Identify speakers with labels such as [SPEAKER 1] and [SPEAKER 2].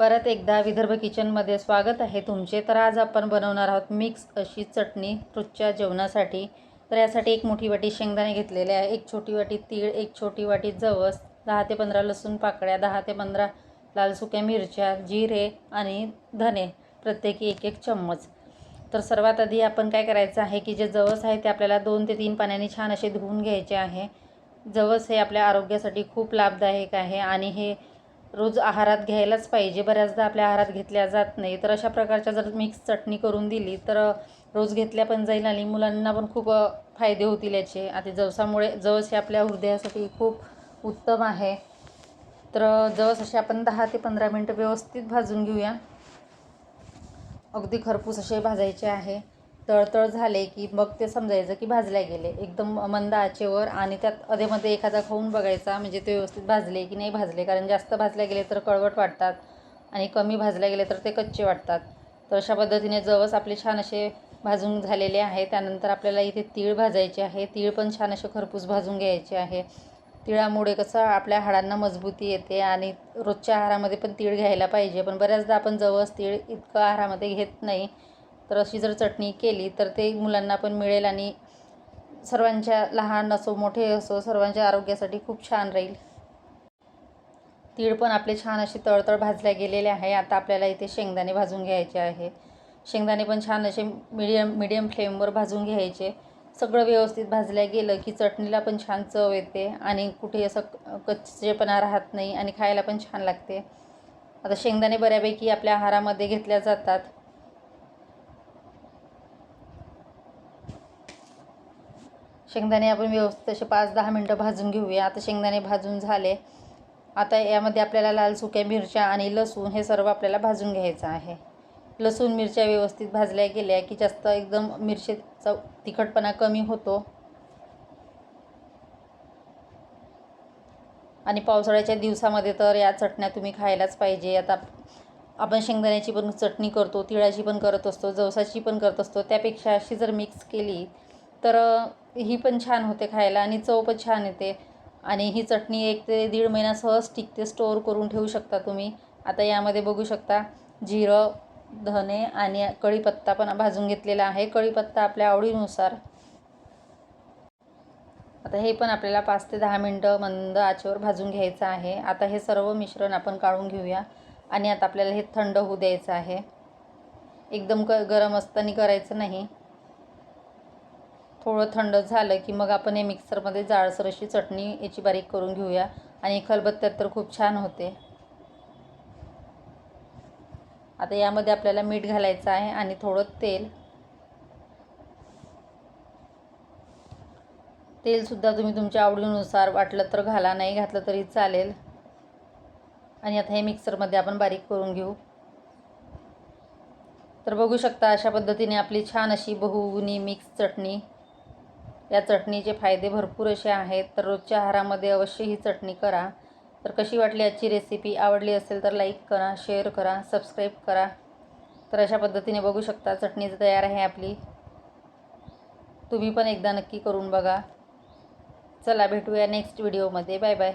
[SPEAKER 1] परत एकदा विदर्भ किचनमध्ये स्वागत आहे. तुमचे तर आज आपण बनवणार आहोत मिक्स अशी चटणी रोजच्या जेवणासाठी. तर यासाठी एक मोठी वाटी शेंगदाणे घेतलेले आहे एक छोटी वाटी तीळ एक छोटी वाटी जवस दहा ते पंधरा लसूण पाकळ्या दहा ते पंधरा लाल सुक्या मिरच्या जिरे आणि धने प्रत्येकी एक एक चम्मच. तर सर्वात आधी आपण काय करायचं आहे की जे जवस आहे ते आपल्याला दोन ते तीन पाण्याने छान असे धुवून घ्यायचे आहे. जवस हे आपल्या आरोग्यासाठी खूप लाभदायक आहे आणि हे रोज आहारात घ्यायलाच पाहिजे. बऱ्याचदा आपल्या आहारात घेतल्या जात नाही. तर अशा प्रकारच्या जर मिक्स चटणी करून दिली तर रोज घेतल्या पण जाईल आणि मुलांना पण खूप फायदे होतील याचे. आता जवसामुळे जवस हे आपल्या हृदयासाठी खूप उत्तम आहे. तर जवस असे आपण दहा ते पंधरा मिनटं व्यवस्थित भाजून घेऊया. अगदी खरपूस असे भाजायचे आहे. तळतळ झाले की मग ते समजायचं की भाजल्या गेले. एकदम मंद आचेवर आणि त्यात अधेमध्ये एखादा खाऊन बघायचा म्हणजे ते व्यवस्थित भाजले की नाही भाजले. कारण जास्त भाजल्या गेले तर कळवट वाटतात आणि कमी भाजल्या गेले तर ते कच्चे वाटतात. तर अशा पद्धतीने जवस आपले छान असे भाजून झालेले आहे. त्यानंतर आपल्याला इथे तीळ भाजायचे आहे. तीळ पण छान असे खरपूस भाजून घ्यायचे आहे. तिळामुळे कसं आपल्या हाडांना मजबूती येते आणि रोजच्या आहारामध्ये पण तीळ घ्यायला पाहिजे. पण बऱ्याचदा आपण जवस तीळ इतकं आहारामध्ये घेत नाही. तर अशी जर चटणी केली तर ते मुलांना पण मिळेल आणि सर्वांच्या लहान असो मोठे असो सर्वांच्या आरोग्यासाठी खूप छान राहील. तीळ पण आपले छान असे तळतळ भाजल्या गेलेले आहे. आता आपल्याला इथे शेंगदाणे भाजून घ्यायचे आहे. शेंगदाणे पण छान असे मिडियम मिडियम फ्लेमवर भाजून घ्यायचे. सगळं व्यवस्थित भाजल्या गेलं की चटणीला पण छान चव येते आणि कुठे असं कच्चेपणा राहत नाही आणि खायला पण छान लागते. आता शेंगदाणे बऱ्यापैकी आपल्या आहारामध्ये घेतल्या जातात. शेंगदाणे आपण व्यवस्थित असे पाच दहा मिनटं भाजून घेऊया. आता शेंगदाणे भाजून झाले. आता यामध्ये आपल्याला लाल सुक्या मिरच्या आणि लसूण हे सर्व आपल्याला भाजून घ्यायचं आहे. लसूण मिरच्या व्यवस्थित भाजल्या गेल्या की जास्त एकदम मिरचीचा तिखटपणा कमी होतो. आणि पावसाळ्याच्या दिवसामध्ये तर या चटण्या तुम्ही खायलाच पाहिजे. आता आपण शेंगदाण्याची पण चटणी करतो तिळाची पण करत असतो जवसाची पण करत असतो. त्यापेक्षा अशी जर मिक्स केली तर ही पण छान होते खायला आणि चव पण छान येते. आणि ही चटणी एक ते दीड महिना सहज टिकते स्टोअर करून ठेवू शकता तुम्ही. आता यामध्ये बघू शकता जिरं धने आणि कढीपत्ता पण भाजून घेतलेला आहे. कढीपत्ता आपल्या आवडीनुसार. आता हे पण आपल्याला पाच ते दहा मिनटं मंद आचेवर भाजून घ्यायचं आहे. आता हे सर्व मिश्रण आपण काढून घेऊया. आणि आता आपल्याला हे थंड होऊ द्यायचं आहे. एकदम क गरम असताना करायचं नाही. थोडं थंड झालं की मग आपण हे मिक्सरमध्ये जाळसर अशी चटणी याची बारीक करून घेऊया. आणि खलबत्त्यात तर खूप छान होते. आता यामध्ये आपल्याला मीठ घालायचं आहे आणि थोडं तेल. तेलसुद्धा तुम्ही तुमच्या आवडीनुसार वाटलं तर घाला नाही घातलं तरी चालेल. आणि आता हे मिक्सरमध्ये आपण बारीक करून घेऊ. तर बघू शकता अशा पद्धतीने आपली छान अशी बहुगुणी मिक्स चटणी या चटणीचे फायदे भरपूर असे आहेत तर रोजच्या आहारामध्ये अवश्य ही चटणी करा. तर कशी वाटली आजची रेसिपी आवडली असेल तर लाईक करा शेअर करा सबस्क्राईब करा. तर अशा पद्धतीने बघू शकता चटणी तयार आहे आपली. तुम्ही पण एकदा नक्की करून बघा. चला भेटूया नेक्स्ट व्हिडिओमध्ये बाय बाय